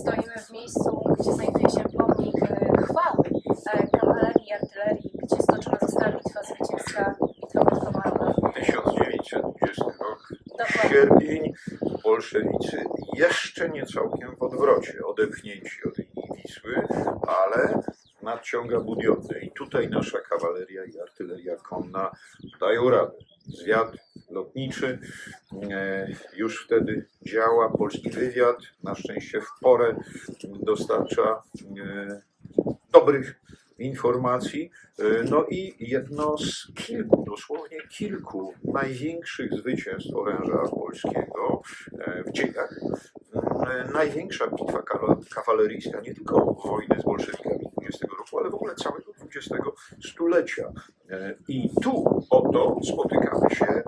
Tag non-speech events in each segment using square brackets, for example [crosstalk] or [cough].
Stoimy w miejscu, gdzie znajduje się pomnik e, chwały e, kawalerii i artylerii, gdzie stoczona została bitwa zwycięska, bitwa pod Komarowem. 1920 rok, Dokładnie. sierpień, bolszewicy jeszcze nie całkiem w odwrocie, odepchnięci od linii Wisły, ale nadciąga Budiotę i tutaj nasza kawaleria i artyleria konna dają radę. Zwiat lotniczy e, już wtedy działa, polski wywiad na szczęście w porę dostarcza e, dobrych informacji. E, No i jedno z kilku, dosłownie kilku największych zwycięstw oręża polskiego w dziejach. Największa bitwa kawa- kawaleryjska nie tylko wojny z bolszewikami 20 roku, ale w ogóle całego XX stulecia. E, I tu oto spotykamy się, e,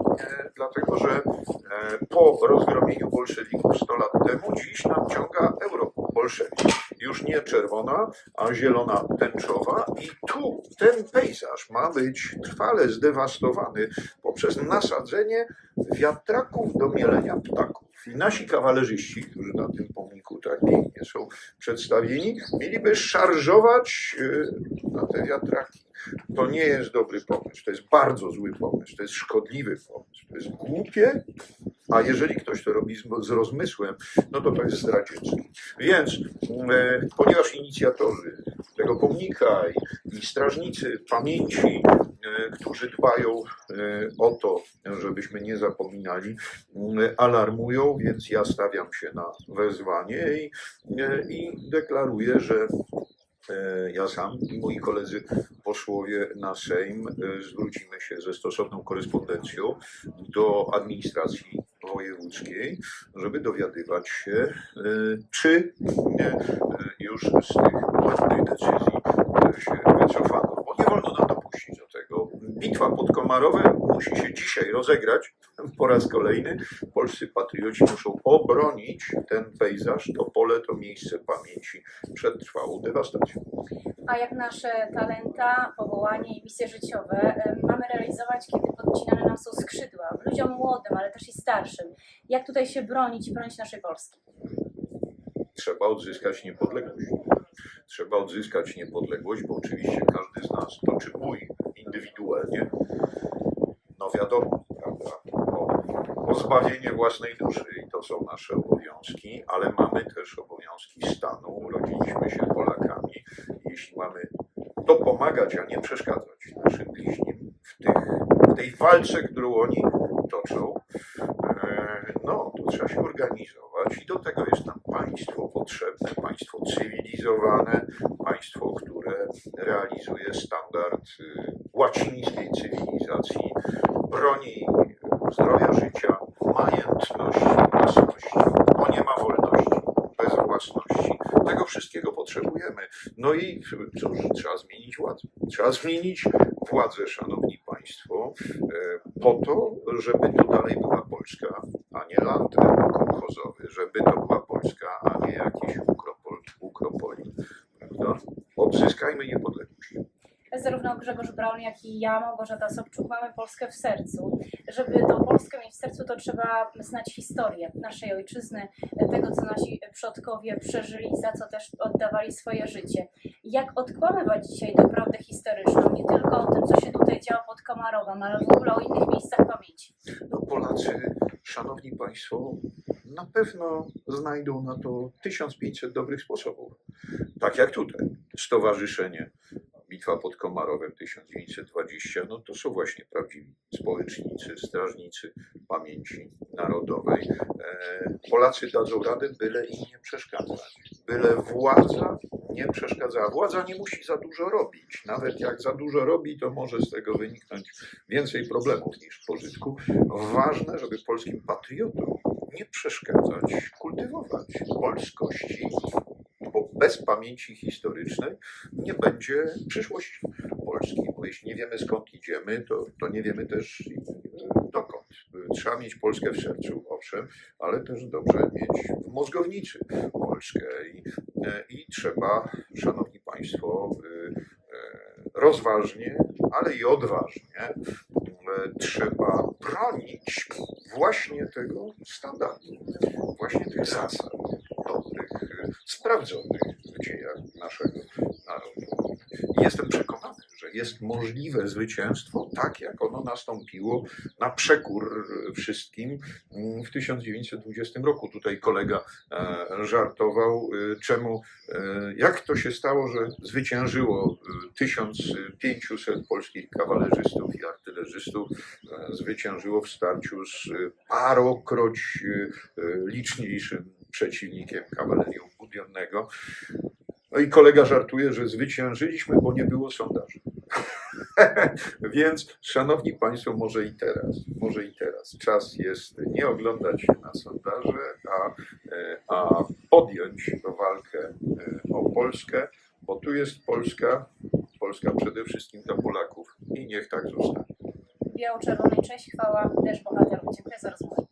dlatego że e, po rozgromieniu bolszewików 100 lat temu dziś nadciąga Euro-bolszewik. Już nie czerwona, a zielona tęczowa. I tu ten pejzaż ma być trwale zdewastowany poprzez nasadzenie wiatraków do mielenia ptaków. I nasi kawalerzyści, którzy na tym pomniku tak pięknie są przedstawieni, mieliby szarżować y, na te wiatraki. To nie jest dobry pomysł, to jest bardzo zły pomysł, to jest szkodliwy pomysł, to jest głupie, a jeżeli ktoś to robi z, rozmysłem, no to to jest zdradziecki. Więc e, ponieważ inicjatorzy tego pomnika i, i strażnicy pamięci, którzy dbają e, o to, żebyśmy nie zapominali, e, alarmują, więc ja stawiam się na wezwanie i, e, i deklaruję, że e, ja sam i moi koledzy posłowie na Sejm e, zwrócimy się ze stosowną korespondencją do administracji wojewódzkiej, żeby dowiadywać się, e, czy e, e, już z tych decyzji e, się wycofano. Bo nie wolno nam dopuścić. Bitwa pod Komarowem musi się dzisiaj rozegrać [laughs] po raz kolejny. Polscy patrioci muszą obronić ten pejzaż, to pole, to miejsce pamięci przed trwałą dewastacją. A jak nasze talenta, powołanie i misje życiowe mamy realizować, kiedy podcinane nam są skrzydła? Ludziom młodym, ale też i starszym. Jak tutaj się bronić i bronić naszej Polski? trzeba odzyskać niepodległość. Trzeba odzyskać niepodległość, bo oczywiście każdy z nas toczy bój indywidualnie. No wiadomo, prawda, o, o zbawienie własnej duszy i to są nasze obowiązki, ale mamy też obowiązki stanu. Urodziliśmy się Polakami. Jeśli mamy dopomagać, a nie przeszkadzać naszym bliźnim w, tych, w tej walce, którą oni toczą, e, no to trzeba się organizować i do tego jest nam państwo potrzebne, państwo cywilizowane, państwo, które realizuje standard y, łacińskiej cywilizacji, broni zdrowia życia, majątności, własności, bo nie ma wolności bez własności. Tego wszystkiego potrzebujemy. No i cóż, trzeba zmienić władzę. Trzeba zmienić władzę, szanowni państwo, e, po to, żeby to dalej była Polska, a nie land kolchozowy, żeby to była Polska, a nie jakiś ukropol, ukropolin. Odzyskajmy niepodległość. Zarówno Grzegorz Braun, jak i ja, Małgorzata Sobczuk, mamy Polskę w sercu. Żeby tą Polskę mieć w sercu, to trzeba znać historię naszej ojczyzny, tego, co nasi przodkowie przeżyli, za co też oddawali swoje życie. Jak odkłamywać dzisiaj tę prawdę historyczną, nie tylko o tym, co się tutaj działo pod Komarowem, ale w ogóle o innych miejscach pamięci. No, Polacy, szanowni państwo, na pewno znajdą na to 1500 dobrych sposobów. Tak jak tutaj. Stowarzyszenie Bitwa pod Komarowem 1920, no to są właśnie prawdziwi społecznicy, strażnicy pamięci narodowej. E, Polacy dadzą radę, byle im nie przeszkadzać. Byle władza nie przeszkadzała. Władza nie musi za dużo robić. Nawet jak za dużo robi, to może z tego wyniknąć więcej problemów niż pożytku. Ważne, żeby polskim patriotom nie przeszkadzać, kultywować polskości, bez pamięci historycznej nie będzie przyszłości Polski. Bo jeśli nie wiemy skąd idziemy, to, to nie wiemy też dokąd. Trzeba mieć Polskę w sercu, owszem, ale też dobrze mieć w mózgownicy Polskę. I, i trzeba, szanowni państwo, e, rozważnie, ale i odważnie e, trzeba bronić właśnie tego standardu, właśnie tych zasad niesprawdzonych w dziejach naszego narodu. Jestem przekonany, że jest możliwe zwycięstwo, tak jak ono nastąpiło na przekór wszystkim mm, w 1920 roku. Tutaj kolega e, żartował, e, czemu, e, jak to się stało, że zwyciężyło e, 1500 polskich kawalerzystów i artylerzystów, zwyciężyło w starciu z parokroć liczniejszym przeciwnikiem kawalerią Budionnego. No i kolega żartuje, że zwyciężyliśmy, bo nie było sondaży. [laughs] Więc, szanowni państwo, może i teraz, może i teraz czas jest nie oglądać się na sondaże, a, e, a podjąć walkę e, o Polskę, bo tu jest Polska, Polska przede wszystkim dla Polaków i niech tak zostanie. Biało-czerwonej cześć, chwała, też bohaterów. Dziękuję za rozmowę.